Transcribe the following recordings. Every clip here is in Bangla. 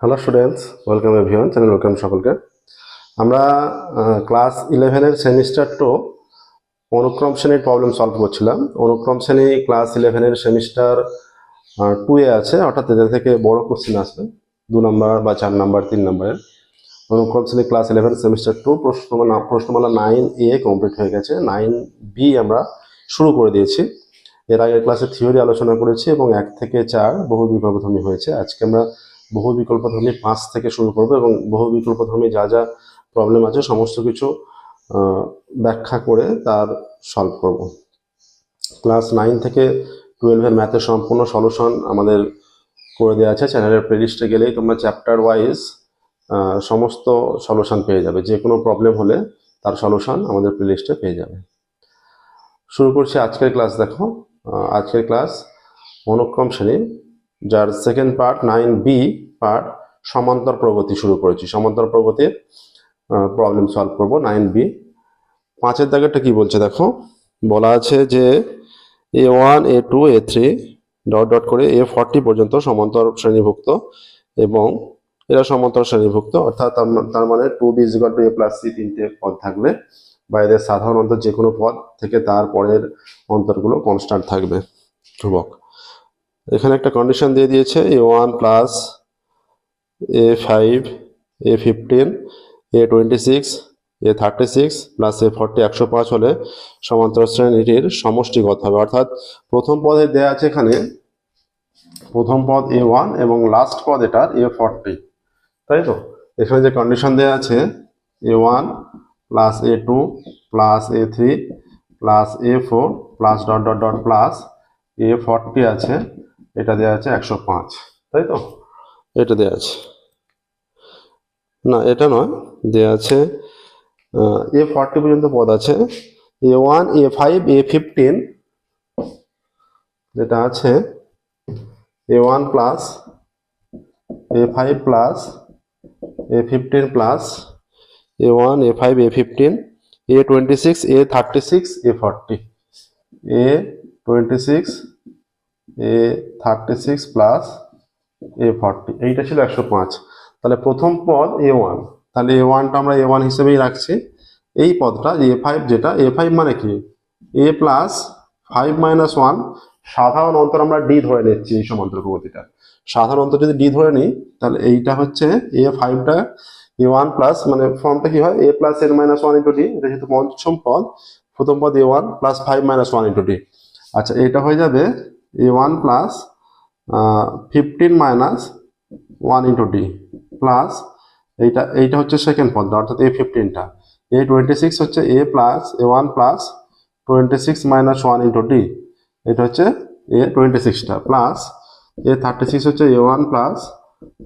Hello students welcome everyone channel welcome সকলকে। আমরা ক্লাস ইলেভেনের সেমিস্টার টু অনুক্রম শ্রেণির প্রবলেম সলভ করছিলাম। অনুক্রম শ্রেণি ক্লাস ইলেভেনের সেমিস্টার টু এ আছে। অর্থাৎ এদের থেকে বড় কোশ্চেন আসবে। দু নম্বর বা চার নম্বর তিন নম্বরের অনুক্রম শ্রেণি ক্লাস ইলেভেন সেমিস্টার টু প্রশ্নমালা প্রশ্নমালা নাইন এ কমপ্লিট হয়ে গেছে। নাইন বি আমরা শুরু করে দিয়েছি। এর আগের ক্লাসে থিওরি আলোচনা করেছি এবং এক থেকে চার বহু বিকল্পধর্মী হয়েছে। আজকে আমরা বহু বিকল্প বিকল্পধর্মী পাঁচ থেকে শুরু করব এবং বহু বিকল্প বিকল্পধর্মী যা যা প্রবলেম আছে, সমস্ত কিছু ব্যাখ্যা করে তার সলভ করব। ক্লাস নাইন থেকে টুয়েলভের ম্যাথের সম্পূর্ণ সলিউশন আমাদের করে দেওয়া আছে। চ্যানেলের প্লেলিস্টে গেলেই তোমরা চ্যাপ্টার ওয়াইজ সমস্ত সলিউশন পেয়ে যাবে। যে কোনো প্রবলেম হলে তার সলিউশন আমাদের প্লেলিস্টে পেয়ে যাবে। শুরু করছি আজকের ক্লাস দেখো। আজকের ক্লাস অনুক্রম শ্রেণি যার second part nine B part সমান্তর প্রগতি শুরু করেছি। সমান্তর প্রগতির প্রবলেম সলভ করব নাইন বি পাঁচের দাগেরটা কি বলছে দেখো? বলা আছে যে A one A two A three dot dot করে এ ফর্টি পর্যন্ত সমান্তর শ্রেণীভুক্ত এবং এরা সমান্তর শ্রেণীভুক্ত, অর্থাৎ তার মানে two B equal two A plus C তিনটে পদ থাকবে বা এদের সাধারণ অন্তর যে কোনো পদ থেকে তার পরের অন্তরগুলো কনস্ট্যান্ট থাকবে। ধ্রুবক। এখানে একটা কন্ডিশন দিয়ে দিয়েছে A one plus A five A fifteen A twenty six A thirty six plus A forty একশো পাঁচ হলে সমান্তর শ্রেণীটির সমষ্টিগত হবে। অর্থাৎ প্রথম পদে দেয়া আছে এখানে, প্রথম পদ এ ওয়ান এবং লাস্ট পদ এটার এ ফর্টি তাই তো? এখানে যে কন্ডিশন দেওয়া আছে A one plus A two plus A three plus A four plus dot dot dot plus A forty আছে এটা দেওয়া আছে একশো পাঁচ, তাই তো? এটা দেওয়া আছে। না, এটা নয় দেওয়া আছে এ ফর্টি পর্যন্ত পদ আছে। A one, A five, A fifteen, যেটা আছে, A one plus, A five plus, A fifteen plus, A one, A five, A fifteen, A twenty six, A thirty six, A forty, A twenty six A thirty six plus A forty এইটা ছিল একশো পাঁচ। তাহলে প্রথম পদ এ ওয়ান তাহলে এ ওয়ানটা আমরা এ ওয়ান হিসেবেই রাখছি। এই পদটা এ ফাইভ যেটা এ ফাইভ মানে কি? A plus five minus one সাধারণ অন্তর আমরা ডি ধরে নিচ্ছি এই সমান্তর প্রগতিটা সাধারণ অন্তর যদি ডি ধরে নিই, তাহলে এইটা হচ্ছে এ ফাইভটা এ ওয়ান প্লাস মানে ফর্মটা কি হয়? A plus n minus one into d এটা যেহেতু পঞ্চম পদ, প্রথম পদ a one plus five minus one into d আচ্ছা এটা হয়ে যাবে a one plus fifteen minus one into d plus এইটা এইটা হচ্ছে সেকেন্ড পদটা অর্থাৎ এ ফিফটিনটা এ টোয়েন্টি সিক্স হচ্ছে a plus a one plus twenty six minus one into d এটা হচ্ছে এ টোয়েন্টি সিক্সটা প্লাস এ থার্টি সিক্স হচ্ছে a one plus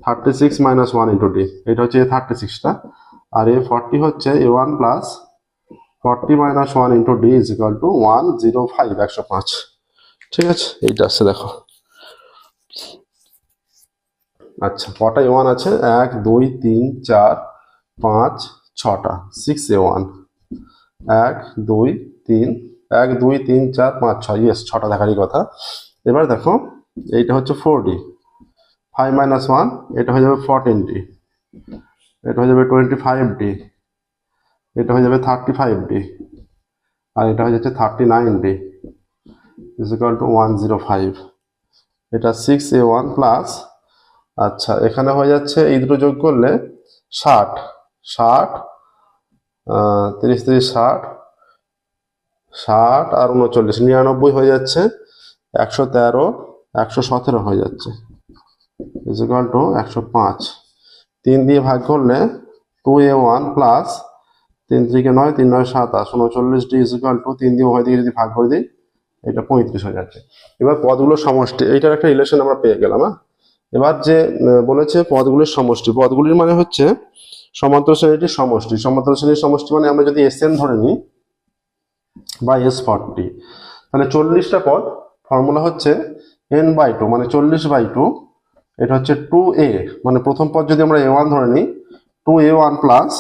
thirty six minus one into d এটা হচ্ছে এ থার্টি সিক্সটা আর এ ফর্টি হচ্ছে a one plus forty minus one into d is equal to one zero five একশো পাঁচ। ঠিক আছে? এইটা আসছে দেখো। আচ্ছা কটা ওয়ান আছে? এক, দুই, তিন, চার, পাঁচ, ছটা। সিক্স এ ওয়ান এক, দুই, তিন, এক, দুই, তিন, চার, পাঁচ, ছয়। ইয়েস ছটা দেখারই কথা। এবার দেখো, এইটা হচ্ছে four d five minus one এটা হয়ে যাবে ফোরটিন ডি এটা হয়ে যাবে টোয়েন্টি ফাইভ ডি এটা হয়ে যাবে থার্টি ফাইভ ডি আর এটা হয়ে যাচ্ছে thirty nine d is equal to one zero five এটা সিক্স এ ওয়ান প্লাস আচ্ছা এখানে হয়ে যাচ্ছে এই দুটো যোগ করলে ষাট। ষাট তিরিশ তিরিশ, ষাট। ষাট আর উনচল্লিশ, নিরানব্বই হয়ে যাচ্ছে, একশো তেরো, একশো সতেরো হয়ে যাচ্ছে। ইজিকাল টু একশো পাঁচ। তিন দিয়ে ভাগ করলে টু এ ওয়ান প্লাস তিন থেকে নয়, তিন নয় সাতাশ। উনচল্লিশ ডি ইজিকাল টু তিন দিয়ে উভয় দিকে যদি ভাগ করে দিই এটা পঁয়ত্রিশ হয়ে যাচ্ছে এবার পদগুলোর সমষ্টি, এইটার একটা রিলেশন আমরা পেয়ে গেলাম হ্যাঁ? এবার যে বলেছে পদগুলির সমষ্টি, পদগুলির মানে হচ্ছে সমান্তর শ্রেণীটির সমষ্টি। সমান্তর শ্রেণির সমষ্টি মানে আমরা যদি এস এন ধরে নিই বা এস ফর্টি তাহলে চল্লিশটা পদ ফর্মুলা হচ্ছে এন বাই টু মানে চল্লিশ বাই টু এটা হচ্ছে টু এ মানে প্রথম পদ যদি আমরা এ ওয়ান ধরে নিই টু এ ওয়ান প্লাস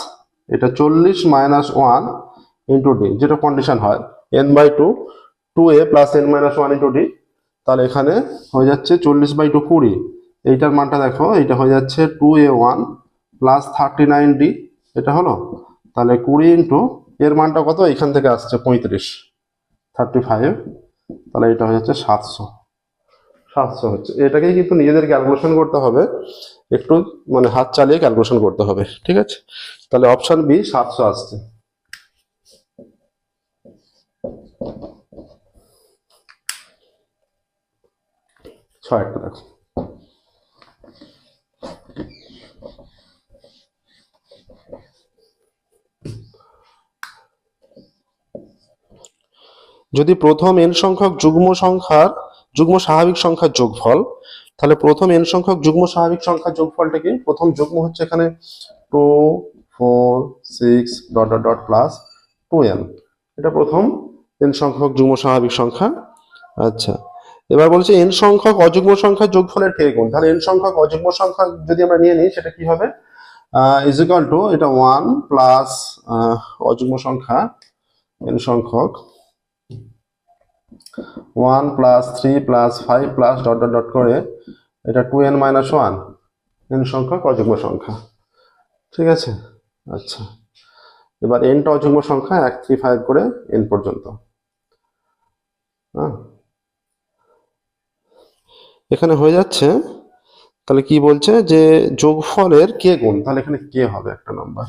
এটা চল্লিশ মাইনাস ওয়ান ইন্টু ডি যেটা কন্ডিশন হয় n by two two a plus n minus one into d তাহলে এখানে হয়ে যাচ্ছে চল্লিশ বাই টু কুড়ি। এইটার মানটা দেখো, এইটা হয়ে যাচ্ছে two a one plus thirty nine d এটা হলো? তাহলে কুড়ি ইন্টু এর মানটা কত? এখান থেকে আসছে পঁয়ত্রিশ থার্টি ফাইভ তাহলে এটা হয়ে যাচ্ছে সাতশো। সাতশো হচ্ছে। এটাকেই কিন্তু নিজেদের ক্যালকুলেশন করতে হবে, একটু মানে হাত চালিয়ে ক্যালকুলেশন করতে হবে, ঠিক আছে? তাহলে অপশান বি সাতশো আসছে। ছয়টা দেখো। যদি প্রথম এন সংখ্যক যুগ্ম সংখ্যার যুগ্ম স্বাভাবিক সংখ্যার যোগফল, তাহলে প্রথম এন সংখ্যক যুগ্ম স্বাভাবিক সংখ্যার যোগফলটা কি? প্রথম যুগ্ম হচ্ছে এখানে two four six dot dot dot plus two n এটা প্রথম এন সংখ্যক যুগ্ম স্বাভাবিক সংখ্যা। আচ্ছা। এবার বলছে এন সংখ্যক অযুগ্ম সংখ্যার যোগফলের কে গুণ তাহলে এন সংখ্যক অযুগ্ম সংখ্যা যদি আমরা নিয়ে নিই, সেটা কি হবে? ইজ টু এটা ওয়ান প্লাস অযুগ্ম সংখ্যা এন সংখ্যক one plus three plus five plus dot dot dot করে এটা two n minus one n সংখ্যক অযুগ্ম সংখ্যা। ঠিক আছে? আচ্ছা। এবার এনটা অযুগ্ম সংখ্যা, এক থ্রি ফাইভ করে এন পর্যন্ত। হ্যাঁ? এখানে হয়ে যাচ্ছে, তাহলে কি বলছে যে যোগফলের কে গুণ? তাহলে এখানে কে হবে একটা নাম্বার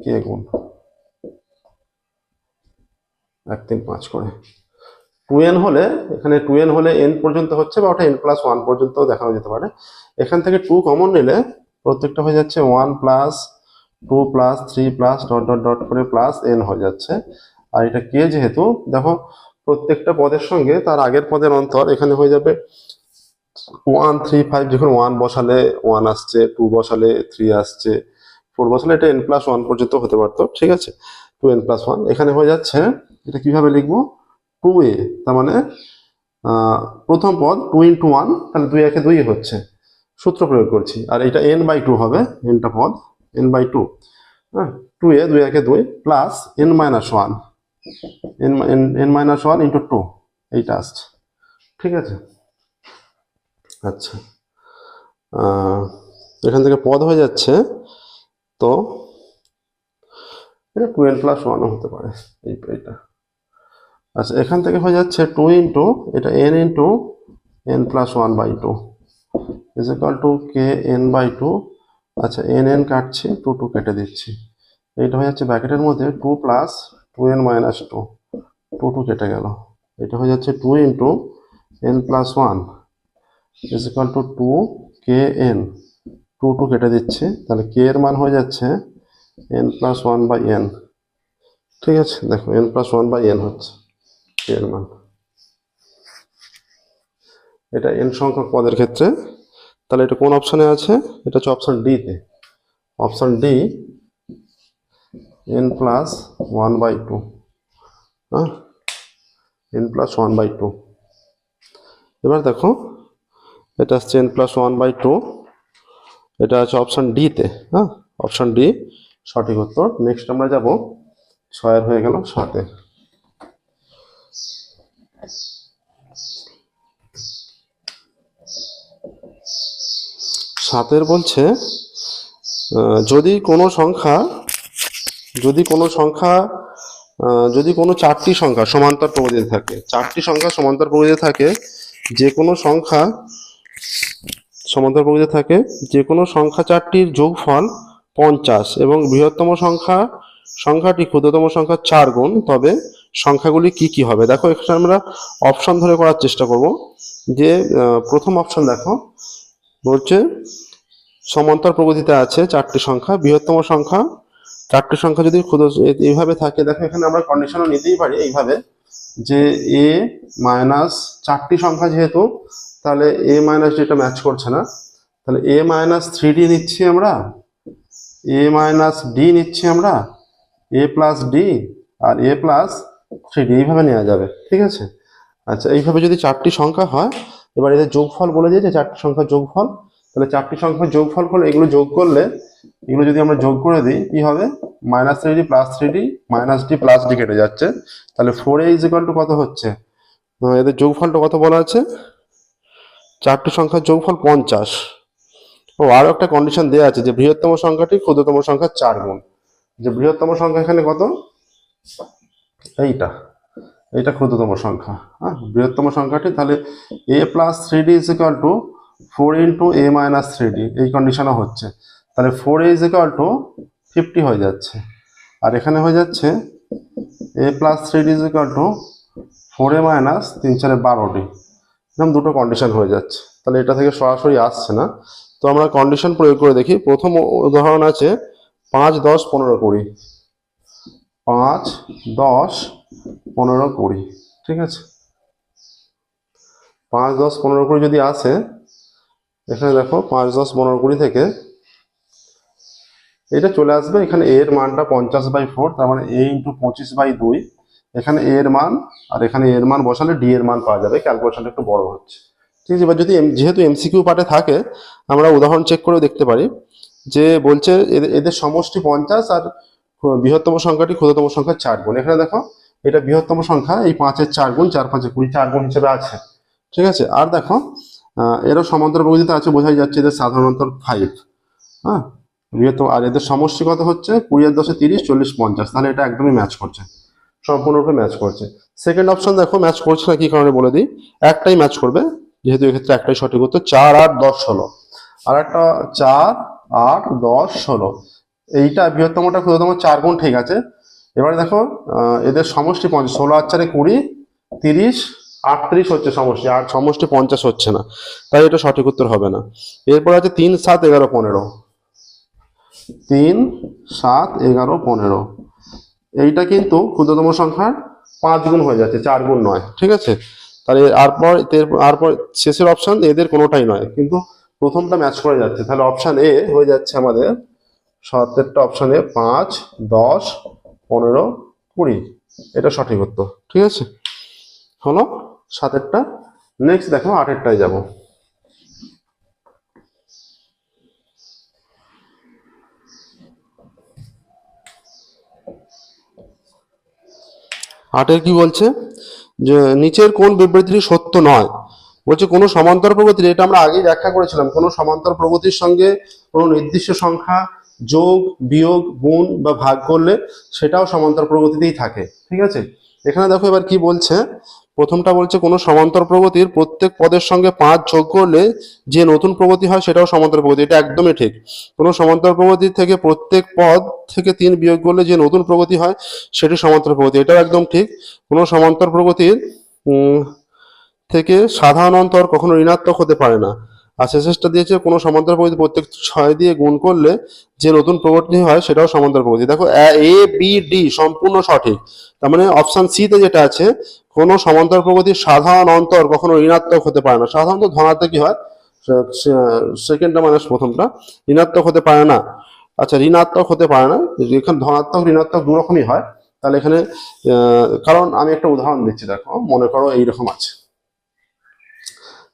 কে গুণ? এক তিন পাঁচ করে। টু এন হলে, এখানে টু এন হলে এন পর্যন্ত হচ্ছে বা ওটা এন প্লাস ওয়ান পর্যন্ত দেখানো যেতে পারে। এখান থেকে টু কমন নিলে প্রত্যেকটা হয়ে যাচ্ছে one plus two plus three plus dot dot dot করে প্লাস এন হয়ে যাচ্ছে। আর এটা কে যেহেতু? দেখো, প্রত্যেকটা পদের সঙ্গে তার আগের পদের অন্তর এখানে হয়ে যাবে ওয়ান থ্রি ফাইভ যখন ওয়ান বসালে ওয়ান আসছে টু বসালে থ্রি আসছে ফোর বসালে এটা এন প্লাস ওয়ান পর্যন্ত হতে পারতো, ঠিক আছে? টু এন প্লাস ওয়ান এখানে হয়ে যাচ্ছে, এটা কীভাবে লিখব? টু এ তার মানে প্রথম পদ টু ইন্টু ওয়ান তাহলে দুই একে দুই হচ্ছে, সূত্র প্রয়োগ করছি, আর এটা এন বাই টু হবে এনটা পদ এন বাই টু হ্যাঁ? টু এ দুই একে দুই plus n minus one n n minus one into two এইটা আসছে, ঠিক আছে? আচ্ছা। এখান থেকে পদ হয়ে যাচ্ছে। তো এটা টু এন প্লাস ওয়ানও হতে পারে, এই, এইটা। আচ্ছা এখান থেকে হয়ে যাচ্ছে টু ইন্টু এটা n into n plus one by two is equal to k n by two আচ্ছা এন এন কাটছি টু টু কেটে দিচ্ছি। এইটা হয়ে যাচ্ছে ব্র্যাকেটের মধ্যে two plus two n minus two two two কেটে গেল। এটা হয়ে যাচ্ছে two into n plus one is equal to two two k n two two দিচ্ছি। তাহলে কে এর মান হয়ে যাচ্ছে n plus one by n ঠিক আছে? দেখো n plus one by n হচ্ছে কে এর মান। এটা এন সংখ্যক পদের ক্ষেত্রে। তাহলে এটা কোন অপশনে আছে? এটা হচ্ছে অপশন ডিতে option d n plus one by two হ্যাঁ? N plus one by two এবার দেখো এটা আসছে n plus one by two এটা আছে অপশন ডিতে হ্যাঁ? অপশান ডি সঠিক উত্তর। নেক্সট আমরা যাব, ছয়ের হয়ে গেল সাতে। সাতের বলছে যদি কোনো সংখ্যা, যদি কোনো সংখ্যা যদি কোনো চারটি সংখ্যা সমান্তর প্রকৃতিতে থাকে, চারটি সংখ্যা সমান্তর প্রকৃতিতে থাকে, যে কোনো সংখ্যা সমান্তর প্রকৃতিতে থাকে যে কোনো সংখ্যা চারটির যোগফল পঞ্চাশ এবং বৃহত্তম সংখ্যা, সংখ্যাটি ক্ষুদ্রতম সংখ্যা চার গুণ, তবে সংখ্যাগুলি কি কি হবে? দেখো, এখানে আমরা অপশন ধরে করার চেষ্টা করব। যে প্রথম অপশন দেখো, বলছে সমান্তর প্রগতিতে আছে চারটি সংখ্যা, বৃহত্তম সংখ্যা চারটি সংখ্যা যদি ক্ষুদ্র এইভাবে থাকে, দেখো এখানে আমরা কন্ডিশনও নিতেই পারি এইভাবে যে এ মাইনাস চারটি সংখ্যা যেহেতু তাহলে এ মাইনাস যেটা ম্যাচ করছে না। তাহলে এ মাইনাস থ্রি ডি নিচ্ছি আমরা। এ মাইনাস ডি নিচ্ছি আমরা। এ প্লাস ডি আর এ প্লাস থ্রি ডি এইভাবে নেওয়া যাবে, ঠিক আছে? আচ্ছা এইভাবে যদি চারটি সংখ্যা হয়, এবার এদের যোগফল বলে দিয়েছে, চারটি সংখ্যার যোগফল। তাহলে চারটি সংখ্যার যোগফল করলে, এগুলো যোগ করলে, এগুলো যদি আমরা যোগ করে দিই, কি হবে? Minus three d plus three d minus d plus d কেটে যাচ্ছে। তাহলে ফোর এ ইজ টু কত হচ্ছে? এদের যোগফলটা কত বলা আছে? চারটি সংখ্যার যোগফল পঞ্চাশ। ও আরও একটা কন্ডিশন দেওয়া আছে যে বৃহত্তম সংখ্যাটি ক্ষুদ্রতম সংখ্যার চার গুণ। যে বৃহত্তম সংখ্যা এখানে কত? এইটা। এইটা ক্ষুদ্রতম সংখ্যা। হ্যাঁ বৃহত্তম সংখ্যাটি তাহলে a plus three d is equal to four into a minus three d এই কন্ডিশনে হচ্ছে। তাহলে four a is equal to fifty হয়ে যাচ্ছে। আর এখানে হয়ে যাচ্ছে a plus three d is equal to four a minus তিন চারে বারো ডি এরকম দুটো কন্ডিশন হয়ে যাচ্ছে। তাহলে এটা থেকে সরাসরি আসছে না। তো আমরা কন্ডিশন প্রয়োগ করে দেখি। প্রথম উদাহরণ আছে পাঁচ, দশ, পনেরো, কুড়ি। পাঁচ, দশ, পনেরো, কুড়ি। ঠিক আছে? পাঁচ, দশ, পনেরো, কুড়ি যদি আসে, এখানে দেখো পাঁচ, দশ, পনেরো, কুড়ি থেকে এটা চলে আসবে। এখানে এর মানটা পঞ্চাশ বাই ফোর তার মানে এ ইন্টু পঁচিশ বাই দুই। এখানে এ এর মান আর এখানে এর মান বসালে ডি এর মান পাওয়া যাবে। ক্যালকুলেশনটা একটু বড় হচ্ছে। ঠিক আছে, এবার যদি যেহেতু এমসিকিউ পার্টে থাকে, আমরা উদাহরণ চেক করেও দেখতে পারি যে বলছে এদের সমষ্টি পঞ্চাশ আর বৃহত্তম সংখ্যাটি ক্ষুদ্রতম সংখ্যা চার গুণ। এখানে দেখো, এটা বৃহত্তম সংখ্যা, এই পাঁচের চার গুণ, চার পাঁচে কুড়ি, চার গুণ হিসেবে আছে। ঠিক আছে, আর দেখো এরও সমান্তর প্রকৃতিতে আছে, বোঝাই যাচ্ছে এদের সাধারণত ফাইভ হ্যাঁ বৃহত্তম, আর এদের সমষ্টি কত হচ্ছে? কুড়ি আর দশে তিরিশ, চল্লিশ, পঞ্চাশ। তাহলে এটা একদমই ম্যাচ করছে। সম্পূর্ণরূপে ম্যাচ করছে। সেকেন্ড অপশন দেখো ম্যাচ করছে না, কি কারণে বলে দিই? একটাই ম্যাচ করবে, যেহেতু এক্ষেত্রে একটাই সঠিক উত্তর, চার আট দশ ষোলো। আর একটা চার আট দশ ষোলো। এইটা বৃহত্তমটা, ক্ষুদ্রতম চার গুণ, ঠিক আছে। এবারে দেখো এদের সমষ্টি পঞ্চাশ, ষোলো আর চারে কুড়ি, তিরিশ, আটত্রিশ হচ্ছে সমষ্টি, আর সমষ্টি পঞ্চাশ হচ্ছে না। তাই এটা সঠিক উত্তর হবে না। এরপর আছে তিন সাত এগারো পনেরো। তিন সাত এগারো পনেরো। এইটা কিন্তু ক্ষুদ্রতম সংখ্যার পাঁচ গুণ হয়ে যাচ্ছে, চার গুণ নয়, ঠিক আছে? তাহলে তারপর তারপর শেষের অপশান এদের কোনোটাই নয়, কিন্তু প্রথমটা ম্যাচ করে যাচ্ছে। তাহলে অপশান এ হয়ে যাচ্ছে আমাদের সতেরটা অপশন পাঁচ, দশ, পনেরো, কুড়ি। এটা সঠিক উত্তর, ঠিক আছে? হলো সাতেরটা। নেক্সট দেখো, আটেরটায় যাব। আটের কি বলছে? যে নিচের কোন বিবৃতিটি সত্য নয়। বলছে, কোনো সমান্তর প্রগতির, এটা আমরা আগেই ব্যাখ্যা করেছিলাম, কোনো সমান্তর প্রগতির সঙ্গে কোনো নির্দিষ্ট সংখ্যা, যোগ, বিয়োগ, গুণ বা ভাগ করলে সেটাও সমান্তর প্রগতিতেই থাকে। ঠিক আছে? এখানে দেখো এবার কি বলছে? প্রথমটা বলছে কোনো সমান্তর প্রগতির প্রত্যেক পদের সঙ্গে পাঁচ যোগ করলে যে নতুন প্রগতি হয় সেটাও সমান্তর প্রগতি, এটা একদমই ঠিক। কোনো সমান্তর প্রগতির থেকে প্রত্যেক পদ থেকে তিন বিয়োগ করলে যে নতুন প্রগতি হয় সেটি সমান্তর প্রগতি, এটাও একদম ঠিক। কোনো সমান্তর প্রগতির থেকে সাধারণ অন্তর কখনো ঋণাত্মক হতে পারে না। আর শেষেরটা দিয়েছে কোনো সমান্তর প্রগতি প্রত্যেক ছয় দিয়ে গুণ করলে যে নতুন প্রগতি হয় সেটাও সমান্তর প্রগতি দেখো, এ বি, ডি সম্পূর্ণ সঠিক। তার মানে অপশান সি তে যেটা আছে, কোনো সমান্তর প্রগতির সাধারণ অন্তর কখনো ঋণাত্মক হতে পারে না। সাধারণত ধনাত্মক কি হয়? সেকেন্ডটা মানে প্রথমটা। ঋণাত্মক হতে পারে না। আচ্ছা ঋণাত্মক হতে পারে না। এখানে ধনাত্মক, ঋণাত্মক দু রকমই হয়। তাহলে এখানে কারণ আমি একটা উদাহরণ দিচ্ছি, দেখো। মনে করো এইরকম আছে।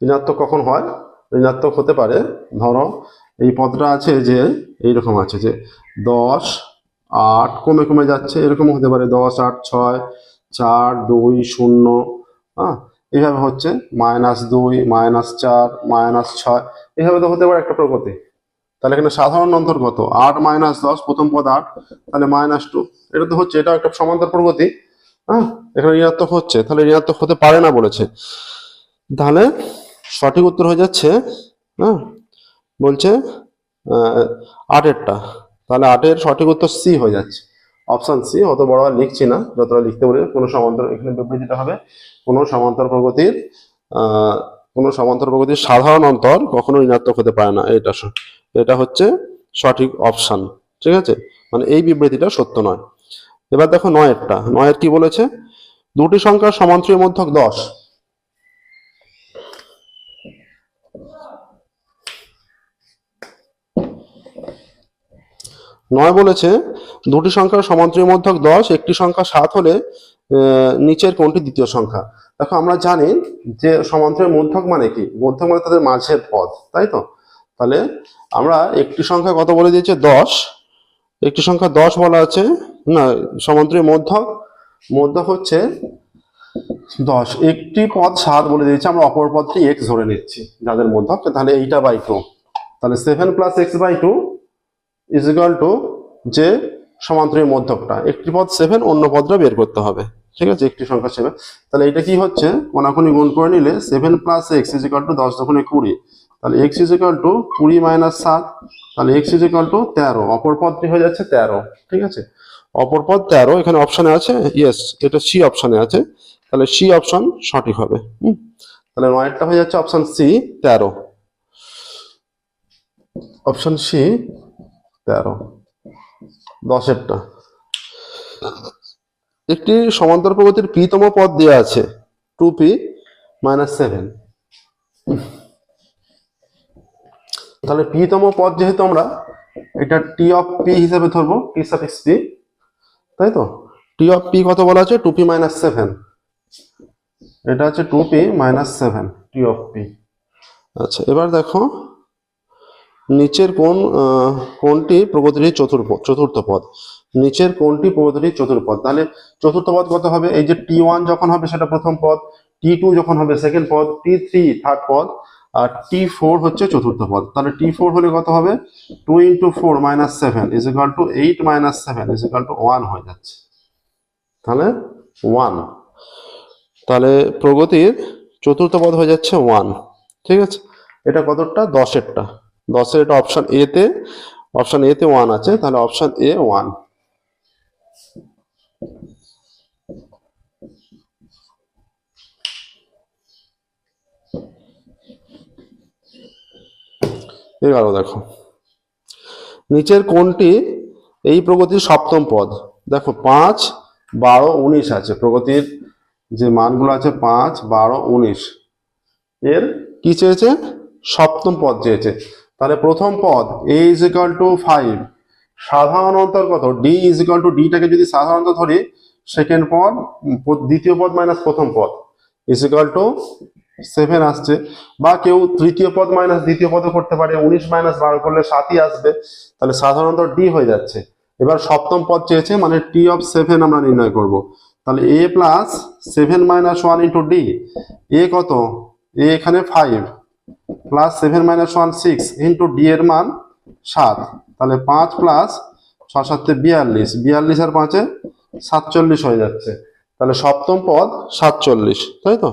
ঋণাত্মক কখন হয়? ঋণাত্মক হতে পারে। ধরো, এই পদটা আছে যে, এইরকম আছে যে, দশ আট কমে কমে যাচ্ছে এরকম হতে পারে। দশ আট ছয় চার দুই শূন্য হ্যাঁ? এইভাবে হচ্ছে। মাইনাস দুই, মাইনাস চার, মাইনাস ছয়, এইভাবে তো হতে পারে একটা প্রগতি। তাহলে এখানে সাধারণ অন্তর্গত আট মাইনাস দশ, প্রথম পদ আট, তাহলে মাইনাস টু। এটা তো হচ্ছে এটা একটা সমান্তর প্রগতি হ্যাঁ? এখানে ঋণাত্মক হচ্ছে, তাহলে ঋণাত্মক হতে পারে না বলেছে। তাহলে সঠিক উত্তর হয়ে যাচ্ছে হ্যাঁ বলছে আটেরটা। তাহলে আটের সঠিক উত্তর সি হয়ে যাচ্ছে। অপশান সি, অত বড় আর লিখছি না, যতটা লিখতে বলে কোনো সমান্তর এখানে বিবৃতিটা হবে। কোনো সমান্তর প্রগতির কোনো সমান্তর প্রগতির সাধারণ অন্তর কখনো ঋণাত্মক হতে পারে না। এটা এটা হচ্ছে সঠিক অপশান, ঠিক আছে? মানে এই বিবৃতিটা সত্য নয়। এবার দেখো নয়েরটা। নয়ের কি বলেছে? দুটি সংখ্যার সমান্তরীয় মধ্যক দশ। নয় বলেছে, দুটি সংখ্যার সমান্তরীয় মধ্যক দশ, একটি সংখ্যা সাত হলে নিচের কোনটি দ্বিতীয় সংখ্যা? দেখো, আমরা জানি যে সমান্তরীয় মধ্যক মানে কি? মধ্যক মানে তাদের মাঝের পদ তাই তো? তাহলে আমরা একটি সংখ্যা কত বলে দিয়েছে? দশ। একটি সংখ্যা দশ বলা আছে, না সমান্তরীয় মধ্যক। মধ্যক হচ্ছে দশ। একটি পদ সাত বলে দিয়েছে, আমরা অপর পদটি এক্স ধরে নিচ্ছি, যাদের মধ্যক। তাহলে এইটা বাই টু তাহলে seven plus x by two is equal to যে সমান্তরের মধ্যকটা। একটি পদ সেভেন অন্য পদটা বের করতে হবে। ঠিক আছে? একটি সংখ্যা সেভেন তাহলে এটা কি হচ্ছে? কোনাকুনি গুণ করে নিলে seven plus x is equal to দশ দশনে কুড়ি। তাহলে এক্স ইজ ইকাল টু কুড়ি মাইনাস সাত। তাহলে এক্স ইজ ইকাল টু তেরো। অপর পদটি হয়ে যাচ্ছে তেরো। ঠিক আছে? অপর পদ তেরো এখানে অপশনে আছে। ইয়েস এটা সি অপশনে আছে। তাহলে সি অপশন সঠিক হবে। হুম? তাহলে নয়েরটা হয়ে যাচ্ছে অপশন সি তেরো। অপশন সি তেরো। দশেরটা। একটি সমান্তর প্রগতির পিতম পদ দেওয়া আছে, টু পি মাইনাস সেভেন তাহলে পিতম পদ যেহেতু আমরা, এটা টি অফ পি হিসাবে ধরবো টি সাফিক্স পি তাই তো? টি অফ পি কত বলা আছে? টু পি মাইনাস সেভেন এটা হচ্ছে two p minus seven t of p আচ্ছা এবার দেখো নিচের কোন কোনটি প্রগতির চতুর্থ চতুর্থ পদ। নিচের কোনটি প্রগতির চতুর্থ পদ। তাহলে চতুর্থ পদ কত হবে? এই যে টি ওয়ান যখন হবে সেটা প্রথম পদ টি টু যখন হবে সেকেন্ড পদ টি থ্রি থার্ড পদ, আর টি ফোর হচ্ছে চতুর্থ পদ। তাহলে টি ফোর হলে কত হবে? Two into four minus seven is equal to eight minus seven is equal to one হয়ে যাচ্ছে। তাহলে ওয়ান তাহলে প্রগতির চতুর্থ পদ হয়ে যাচ্ছে ওয়ান ঠিক আছে? এটা কতটা? দশেরটা। দশের এটা অপশন এ তে অপশন এ তে ওয়ান আছে, তাহলে অপশন এ ওয়ান এগারো দেখো, নিচের কোনটি? এই প্রগতির সপ্তম পদ। দেখো, পাঁচ, বারো, উনিশ আছে। প্রগতির যে মানগুলো আছে, পাঁচ, বারো, উনিশ। এর কি চেয়েছে? সপ্তম পদ চেয়েছে। তাহলে প্রথম পদ a is equal to five সাধারণ অন্তর কত? ডি ইজ ইকাল টু ডিটাকে যদি সাধারণত ধরি সেকেন্ড পদ দ্বিতীয় পদ মাইনাস প্রথম পদ। ইজ ইকাল টু সেভেন আসছে। বা কেউ তৃতীয় পদ মাইনাস দ্বিতীয় পদও করতে পারে, উনিশ মাইনাস বারো করলে সাতই আসবে। তাহলে সাধারণত ডি হয়ে যাচ্ছে। এবার সপ্তম পদ চেয়েছে মানে টি অফ সেভেন আমরা নির্ণয় করব। তাহলে a plus seven minus one into d এ কত? এ এখানে five plus seven minus one six into d এর মান সাত। তাহলে পাঁচ প্লাস ছ সাতে বিয়াল্লিশ। বিয়াল্লিশ আর পাঁচে সাতচল্লিশ হয়ে যাচ্ছে। তাহলে সপ্তম পদ সাতচল্লিশ, তাই তো?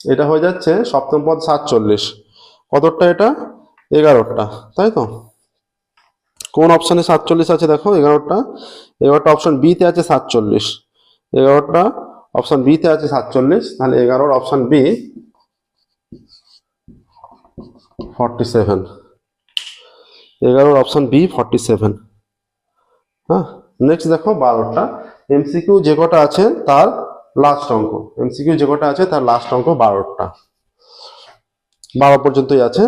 এটা হয়ে যাচ্ছে সপ্তম পদ সাতচল্লিশ। কতটা এটা? এগারোটা, তাই তো? কোন অপশানে সাতচল্লিশ আছে দেখো? এগারোটা। এগারোটা অপশান বিতে আছে সাতচল্লিশ। এগারোটা অপশান বিতে আছে সাতচল্লিশ। তাহলে এগারোর অপশান বি ফর্টি সেভেন এগারোর অপশন বি ফর্টি সেভেন হ্যাঁ নেক্সট দেখো বারোটা। এমসিকিউ যে কটা আছে, তার লাস্ট অঙ্ক। এমসিকিউ যে কটা আছে, তার লাস্ট অঙ্ক বারোটা। বারো পর্যন্তই আছে।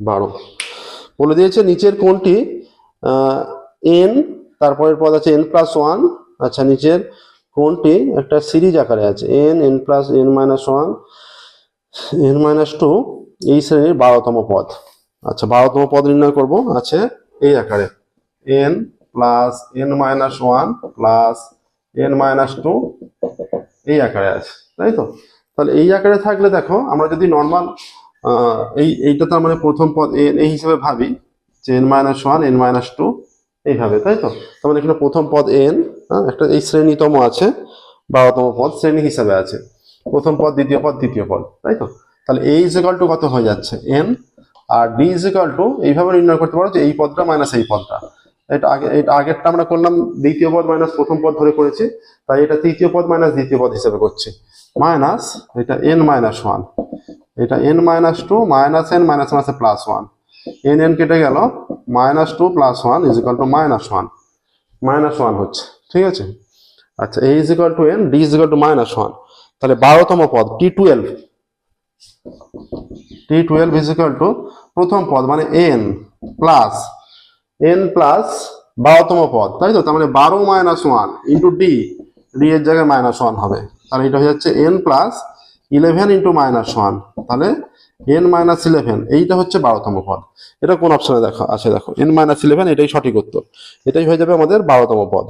বারো। বলে দিয়েছে নিচের কোনটি? এন তারপরের পদ আছে এন প্লাস ওয়ান আচ্ছা নিচের কোনটি একটা সিরিজ আকারে আছে। N n plus n minus one n minus two এই শ্রেণির বারোতম পদ। আচ্ছা বারোতম পদ নির্ণয় করব, আছে এই আকারে। N plus n minus one plus n minus two এই আকারে আছে, তাই তো? তাহলে এই আকারে থাকলে দেখো, আমরা যদি নর্মাল এই, এইটা তার মানে প্রথম পদ এন এই হিসেবে ভাবি যে n minus one n minus two এইভাবে, তাই তো? তার মানে এখানে প্রথম পদ এন হ্যাঁ একটা এই শ্রেণীতম আছে, বারোতম পদ শ্রেণি হিসাবে আছে। প্রথম পদ, দ্বিতীয় পদ, তৃতীয় পদ, তাই তো? তাহলে এ ইজ টু কত হয়ে যাচ্ছে? এন আর ডি ইজ টু এইভাবে নির্ণয় করতে পারো যে এই পদটা মাইনাস এই পদটা। এটা আগে, এটা আগেরটা আমরা করলাম, দ্বিতীয় পদ মাইনাস প্রথম পদ ধরে করেছি, তাই এটা তৃতীয় পদ মাইনাস দ্বিতীয় পদ হিসেবে করছি। মাইনাস এটা এন মাইনাস ওয়ান এটা n minus two minus n minus মাইনাসে প্লাস ওয়ান এন এন কেটে গেল minus two plus one is equal to minus one minus one হচ্ছে, ঠিক আছে? আচ্ছা a is to n d is to minus one তাহলে বারোতম পদ t twelve t twelve is equal to প্রথম পদ মানে এন প্লাস এন প্লাস বারোতম পদ, তাই তো? তার মানে বারো minus one into d d এর জায়গায় মাইনাস ওয়ান হবে। তাহলে এটা হয়ে যাচ্ছে n plus eleven into minus one তাহলে এন মাইনাস ইলেভেন এইটা হচ্ছে বারোতম পদ। এটা কোন অপশনে দেখো আছে দেখো এন মাইনাস ইলেভেন এটাই সঠিক উত্তর। এটাই হয়ে যাবে আমাদের বারোতম পদ।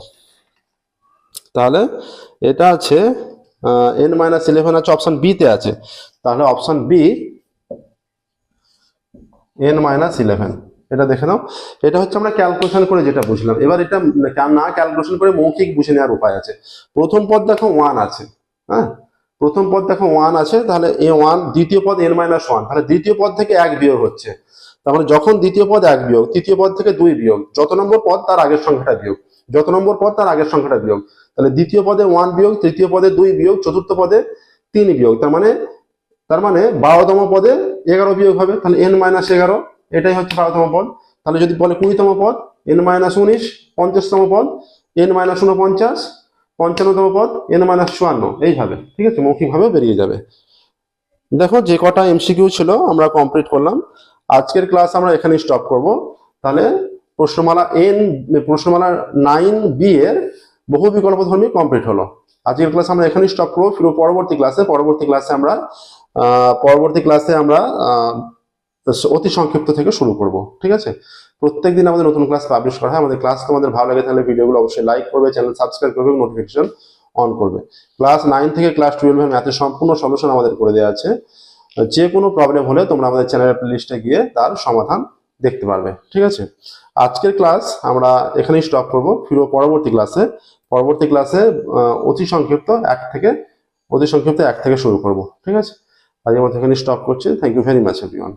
তাহলে এটা আছে এন মাইনাস ইলেভেন আছে অপশন বি তে আছে। তাহলে option b n minus eleven এটা দেখে নাও। এটা হচ্ছে আমরা ক্যালকুলেশন করে যেটা বুঝলাম। এবার এটা না ক্যালকুলেশন করে মৌখিক বুঝে নেওয়ার উপায় আছে। প্রথম পদ দেখো ওয়ান আছে হ্যাঁ? প্রথম পদ দেখো ওয়ান আছে, তাহলে এ ওয়ান দ্বিতীয় পদ এন মাইনাস ওয়ান তাহলে দ্বিতীয় পদ থেকে এক বিয়োগ হচ্ছে। তার মানে যখন দ্বিতীয় পদ এক বিয়োগ, তৃতীয় পদ থেকে দুই বিয়োগ, যত নম্বর পদ তার আগের সংখ্যাটা বিয়োগ, যত নম্বর পদ তার আগের সংখ্যাটা বিয়োগ। তাহলে দ্বিতীয় পদে ওয়ান বিয়োগ, তৃতীয় পদে দুই বিয়োগ, চতুর্থ পদে তিন বিয়োগ, তার মানে তার মানে বারোতম পদে এগারো বিয়োগ হবে, তাহলে এন মাইনাস এগারো, এটাই হচ্ছে বারোতম পদ। তাহলে যদি বলে কুড়িতম পদ এন মাইনাস উনিশ, পঞ্চাশতম পদ এন মাইনাস উনপঞ্চাশ পঞ্চান্নতম পদ এন মাইনাস চুয়ান্ন, এইভাবে, ঠিক আছে? মৌখিকভাবে বেরিয়ে যাবে। দেখো, যে কটা এমসিকিউ ছিল, আমরা কমপ্লিট করলাম। আজকের ক্লাস আমরা এখানে স্টপ করব। তাহলে প্রশ্নমালা এন প্রশ্নমালা নাইন বি এর বহু বিকল্প ধর্মী কমপ্লিট হলো। আজকের ক্লাস আমরা এখানে স্টপ করব। ফিরো পরবর্তী ক্লাসে পরবর্তী ক্লাসে আমরা পরবর্তী ক্লাসে আমরা অতি সংক্ষিপ্ত থেকে শুরু করব, ঠিক আছে? প্রত্যেকদিন আমাদের নতুন ক্লাস পাবলিশ করা হয়। আমাদের ক্লাস তোমাদের ভালো লাগে তাহলে ভিডিওগুলো অবশ্যই লাইক করবে চ্যানেল সাবস্ক্রাইব করবে নোটিফিকেশন অন করবে। ক্লাস নাইন থেকে ক্লাস টুয়েলভের ম্যাথের সম্পূর্ণ সলিউশন আমাদের করে দেওয়া আছে। যে কোনো প্রবলেম হলে তোমরা আমাদের চ্যানেলের প্লেলিস্টে গিয়ে তার সমাধান দেখতে পারবে। ঠিক আছে? আজকের ক্লাস আমরা এখানেই স্টপ করব। ফিরো পরবর্তী ক্লাসে পরবর্তী ক্লাসে অতি সংক্ষিপ্ত এক থেকে, অতি সংক্ষিপ্ত এক থেকে শুরু করব। ঠিক আছে? আজকের মতো এখানে স্টপ করছি। Thank you very much everyone